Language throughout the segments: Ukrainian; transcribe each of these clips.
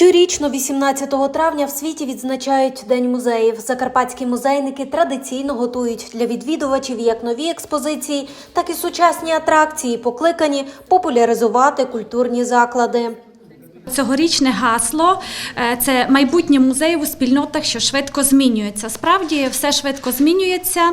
Щорічно, 18 травня, в світі відзначають День музеїв. Закарпатські музейники традиційно готують для відвідувачів як нові експозиції, так і сучасні атракції, покликані популяризувати культурні заклади. Цьогорічне гасло е, це майбутнє музеїв у спільнотах, що швидко змінюється. Справді все швидко змінюється,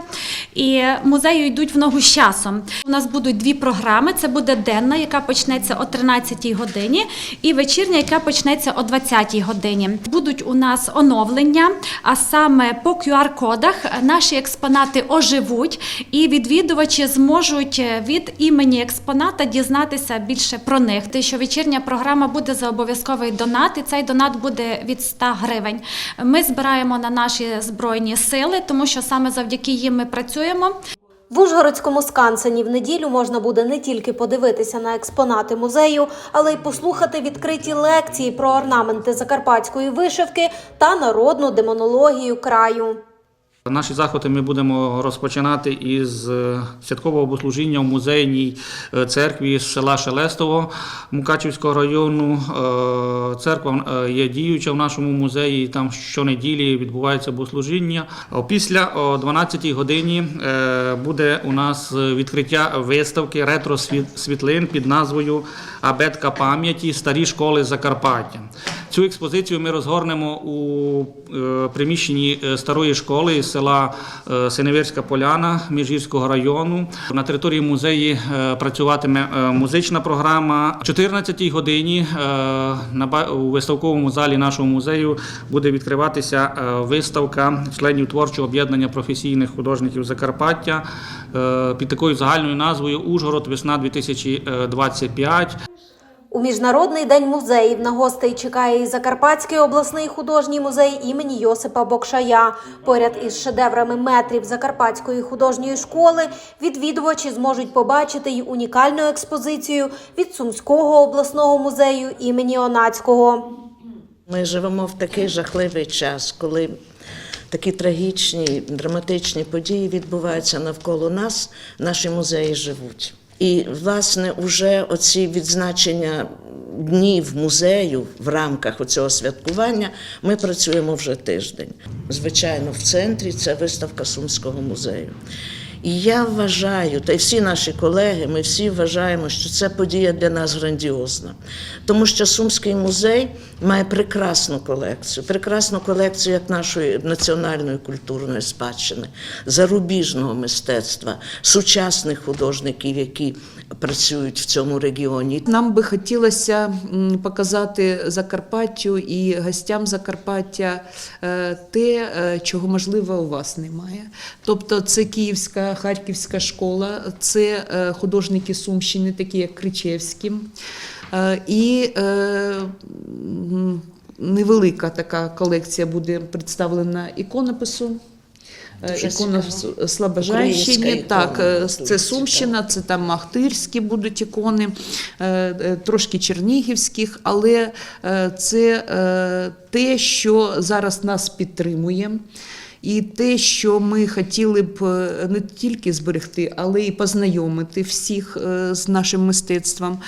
і музеї йдуть в ногу з часом. У нас будуть дві програми: це буде денна, яка почнеться о 13-й годині, і вечірня, яка почнеться о 20-й годині. Будуть у нас оновлення, а саме по QR-кодах наші експонати оживуть, і відвідувачі зможуть від імені експоната дізнатися більше про них. Те, що вечірня програма буде за обов'язковий донат, і цей донат буде від 100 гривень. Ми збираємо на наші збройні сили, тому що саме завдяки їм ми працюємо. В Ужгородському скансені в неділю можна буде не тільки подивитися на експонати музею, але й послухати відкриті лекції про орнаменти закарпатської вишивки та народну демонологію краю. Наші заходи ми будемо розпочинати із е, святкового богослужіння в музейній е, церкві з села Шелестово Мукачівського району. Е, Церква є діюча в нашому музеї. і Там щонеділі відбувається богослужіння. Після о 12-й годині буде у нас відкриття виставки ретро світлин під назвою Абетка пам'яті старі школи Закарпаття. Цю експозицію ми розгорнемо у е, приміщенні е, старої школи села е, Синевірська Поляна Міжгірського району. На території музею е, працюватиме музична програма. О 14-й годині у виставковому залі нашого музею буде відкриватися виставка членів творчого об'єднання професійних художників Закарпаття під такою загальною назвою Ужгород весна 2025. У Міжнародний день музеїв на гостей чекає і Закарпатський обласний художній музей імені Йосипа Бокшая. Поряд із шедеврами метрів Закарпатської художньої школи відвідувачі зможуть побачити й унікальну експозицію від Сумського обласного музею імені Онацького. Ми живемо в такий жахливий час, коли такі трагічні, драматичні події відбуваються навколо нас, наші музеї живуть. І, власне, уже оці відзначення днів музею в рамках цього святкування ми працюємо вже тиждень. Звичайно, в центрі це виставка Сумського музею. І я вважаю, та й всі наші колеги, ми всі вважаємо, що це подія для нас грандіозна. Тому що Сумський музей має прекрасну колекцію, прекрасну колекцію як нашої національної культурної спадщини, зарубіжного мистецтва, сучасних художників, які працюють в цьому регіоні. Нам би хотілося показати Закарпаттю і гостям Закарпаття е, те, е, чого можливо у вас немає. Тобто, це Київська Харківська школа, це е, художники Сумщини, такі як Кричевський. Е, І невелика така колекція буде представлена іконопису. Е, Дуже Ікона цікаво. Так, ікона, е, це. Сумщина, це там Ахтирські будуть ікони, е, е, трошки чернігівських, але е, це е, те, що зараз нас підтримує. І те, що ми хотіли б е, не тільки зберегти, але й познайомити всіх е, з нашим мистецтвом.